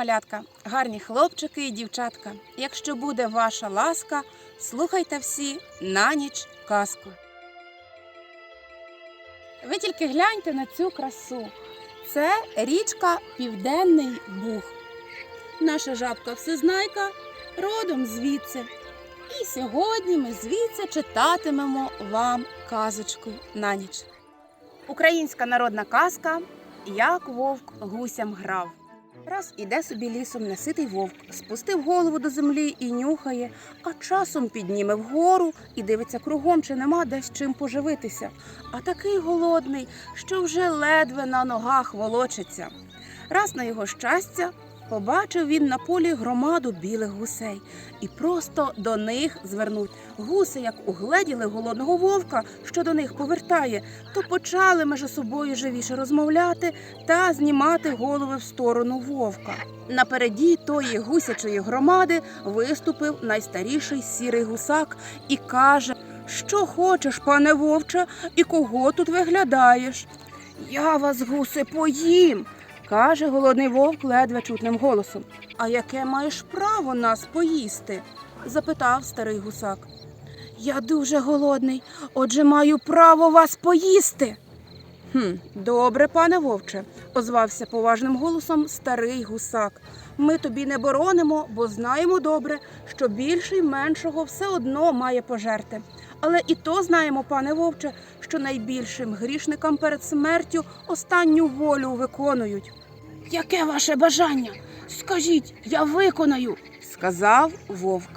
Малятка, гарні хлопчики і дівчатка. Якщо буде ваша ласка, слухайте всі на ніч казку. Ви тільки гляньте на цю красу. Це річка Південний Буг. Наша жабка всезнайка родом звідси. І сьогодні ми звідси читатимемо вам казочку на ніч. Українська народна казка Як вовк гусям грав. Раз іде собі лісом неситий вовк, спустив голову до землі і нюхає, а часом підніме вгору і дивиться кругом, чи нема десь чим поживитися. А такий голодний, що вже ледве на ногах волочиться. Раз на його щастя побачив він на полі громаду білих гусей і просто до них звернуть. Гуси, як угледіли голодного вовка, що до них повертає, то почали між собою живіше розмовляти та знімати голови в сторону вовка. Напереді тої гусячої громади виступив найстаріший сірий гусак і каже: Що хочеш, пане вовче, і кого тут виглядаєш? Я вас, гуси, поїм. Каже голодний вовк ледве чутним голосом. А яке маєш право нас поїсти? запитав старий гусак. Я дуже голодний, отже маю право вас поїсти. Хм, добре, пане вовче, озвався поважним голосом старий гусак. Ми тобі не боронимо, бо знаємо добре, що більший меншого все одно має пожерти. Але і то знаємо, пане вовче, що найбільшим грішникам перед смертю останню волю виконують. Яке ваше бажання? Скажіть, я виконаю, сказав вовк.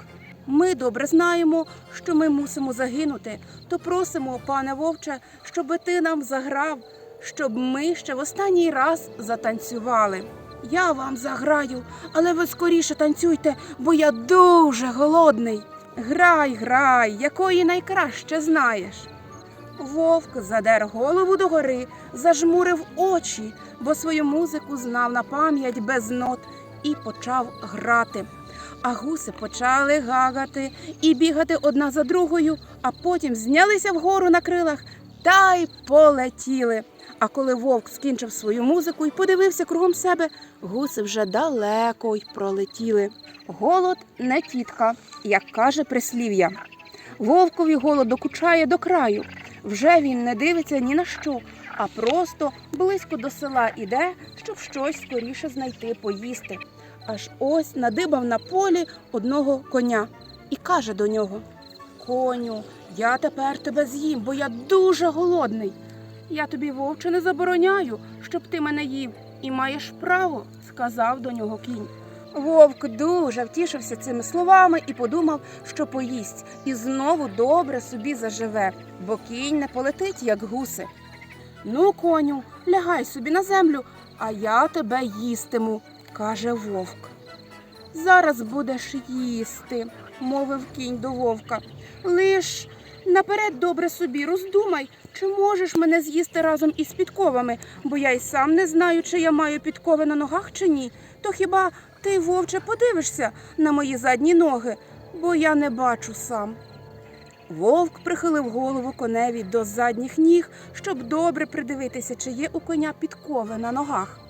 Ми добре знаємо, що ми мусимо загинути, то просимо, пане вовче, щоби ти нам заграв, щоб ми ще в останній раз затанцювали. Я вам заграю, але ви скоріше танцюйте, бо я дуже голодний. Грай, грай, якої найкраще знаєш. Вовк задер голову догори, зажмурив очі, бо свою музику знав на пам'ять без нот і почав грати. А гуси почали гагати і бігати одна за другою, а потім знялися вгору на крилах та й полетіли. А коли вовк скінчив свою музику і подивився кругом себе, гуси вже далеко й пролетіли. Голод не тітка, як каже прислів'я. Вовкові голод докучає до краю. Вже він не дивиться ні на що, а просто близько до села іде, щоб щось скоріше знайти поїсти. Аж ось надибав на полі одного коня і каже до нього: Коню, я тепер тебе з'їм, бо я дуже голодний. Я тобі вовче не забороняю, щоб ти мене їв, і маєш право, сказав до нього кінь. Вовк дуже втішився цими словами і подумав, що поїсть, і знову добре собі заживе, бо кінь не полетить, як гуси. Ну, коню, лягай собі на землю, а я тебе їстиму, каже вовк. Зараз будеш їсти, мовив кінь до вовка. Лиш наперед добре собі роздумай, чи можеш мене з'їсти разом із підковами, бо я й сам не знаю, чи я маю підкови на ногах чи ні. То хіба ти, вовче, подивишся на мої задні ноги, бо я не бачу сам. Вовк прихилив голову коневі до задніх ніг, щоб добре придивитися, чи є у коня підкови на ногах.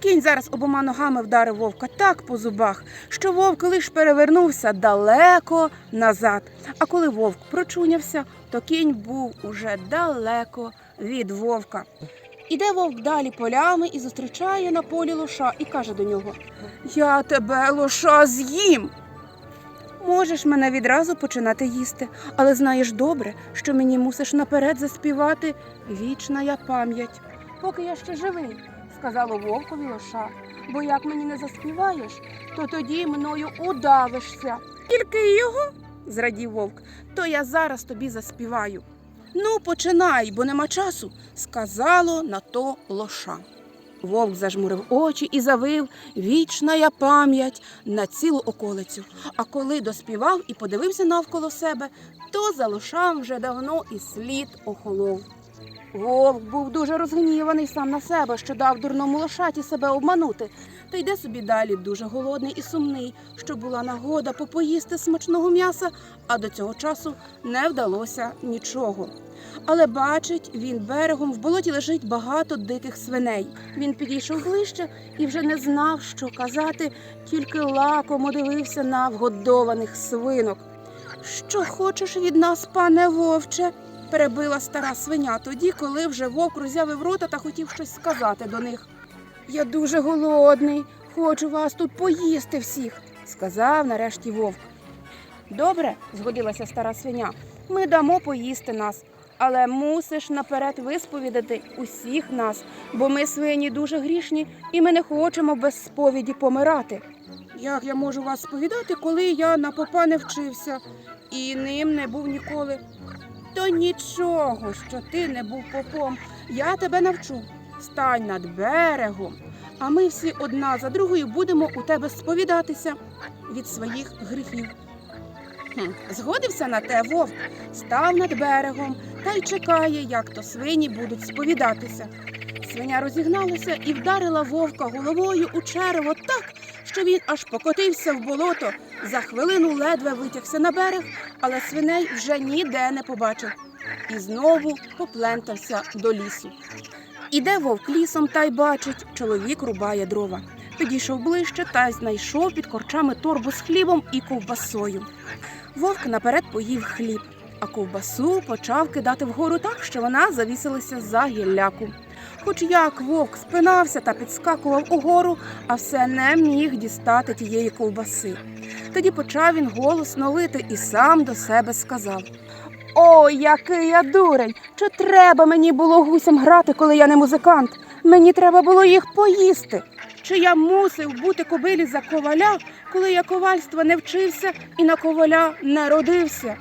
Кінь зараз обома ногами вдарив вовка так по зубах, що вовк лиш перевернувся далеко назад. А коли вовк прочунявся, то кінь був уже далеко від вовка. Іде вовк далі полями і зустрічає на полі лоша і каже до нього: Я тебе, лоша, з'їм. Можеш мене відразу починати їсти, але знаєш добре, що мені мусиш наперед заспівати вічна я пам'ять, поки я ще живий, сказало вовкові лоша. Бо як мені не заспіваєш, то тоді мною удавишся. Тільки його, зрадів вовк, то я зараз тобі заспіваю. Ну, починай, бо нема часу, сказало на то лоша. Вовк зажмурив очі і завив вічна я пам'ять на цілу околицю. А коли доспівав і подивився навколо себе, то за лошам вже давно і слід охолов. Вовк був дуже розгніваний сам на себе, що дав дурному лошаті себе обманути, та йде собі далі дуже голодний і сумний, що була нагода попоїсти смачного м'яса, а до цього часу не вдалося нічого. Але бачить, він берегом в болоті лежить багато диких свиней. Він підійшов ближче і вже не знав, що казати, тільки лакомо дивився на вгодованих свинок. Що хочеш від нас, пане вовче? Перебила стара свиня тоді, коли вже вовк роззявив рота та хотів щось сказати до них. Я дуже голодний, хочу вас тут поїсти всіх, сказав нарешті вовк. Добре, згодилася стара свиня. Ми дамо поїсти нас, але мусиш наперед висповідати усіх нас, бо ми свині дуже грішні і ми не хочемо без сповіді помирати. Як я можу вас сповідати, коли я на попа не вчився і ним не був ніколи? То нічого, що ти не був попом. Я тебе навчу. Стань над берегом, а ми всі одна за другою будемо у тебе сповідатися від своїх гріхів. Хм, Згодився на те вовк, став над берегом та й чекає, як то свині будуть сповідатися. Свиня розігналася і вдарила вовка головою у черево так, що він аж покотився в болото. За хвилину ледве витягся на берег, але свиней вже ніде не побачив. І знову поплентався до лісу. Іде вовк лісом та й бачить, чоловік рубає дрова. Підійшов ближче та й знайшов під корчами торбу з хлібом і ковбасою. Вовк наперед поїв хліб, а ковбасу почав кидати вгору так, що вона завісилася за гілляку. Хоч як вовк спинався та підскакував угору, а все не міг дістати тієї ковбаси. Тоді почав він голосно лити і сам до себе сказав: Ой, який я дурень! Чи треба мені було гусям грати, коли я не музикант? Мені треба було їх поїсти. Чи я мусив бути кобилі за коваля, коли я ковальства не вчився і на коваля не родився?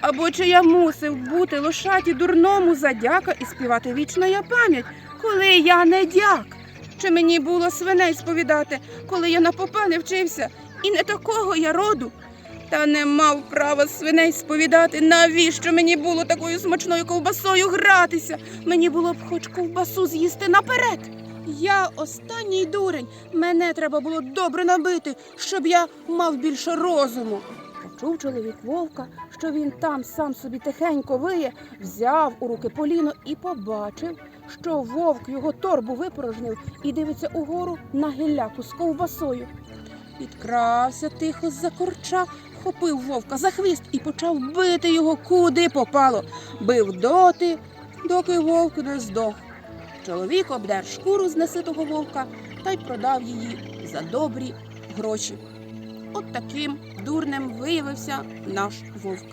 Або чи я мусив бути лошаті дурному за дяка і співати вічна я пам'ять, коли я не дяк? Чи мені було свиней сповідати, коли я на попа не вчився, і не такого я роду? Та не мав права свиней сповідати, навіщо мені було такою смачною ковбасою гратися? Мені було б хоч ковбасу з'їсти наперед. Я останній дурень. Мене треба було добре набити, щоб я мав більше розуму. Почув чоловік вовка, що він там сам собі тихенько виє, взяв у руки поліно і побачив, що вовк його торбу випорожнив і дивиться угору на гілляку з ковбасою. Підкрався тихо з-за корча, хопив вовка за хвіст і почав бити його куди попало. Бив доти, доки вовк не здох. Чоловік обдер шкуру з неситого вовка та й продав її за добрі гроші. От таким дурнем виявився наш вовк.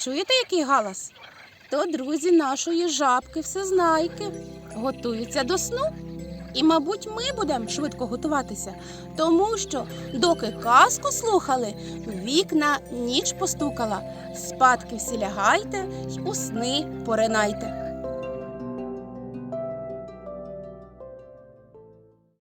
Чуєте, який галас? То друзі нашої жабки всезнайки готуються до сну. І, мабуть, ми будемо швидко готуватися, тому що, доки казку слухали, вікна ніч постукала. Спадки всі лягайте й у сни поринайте.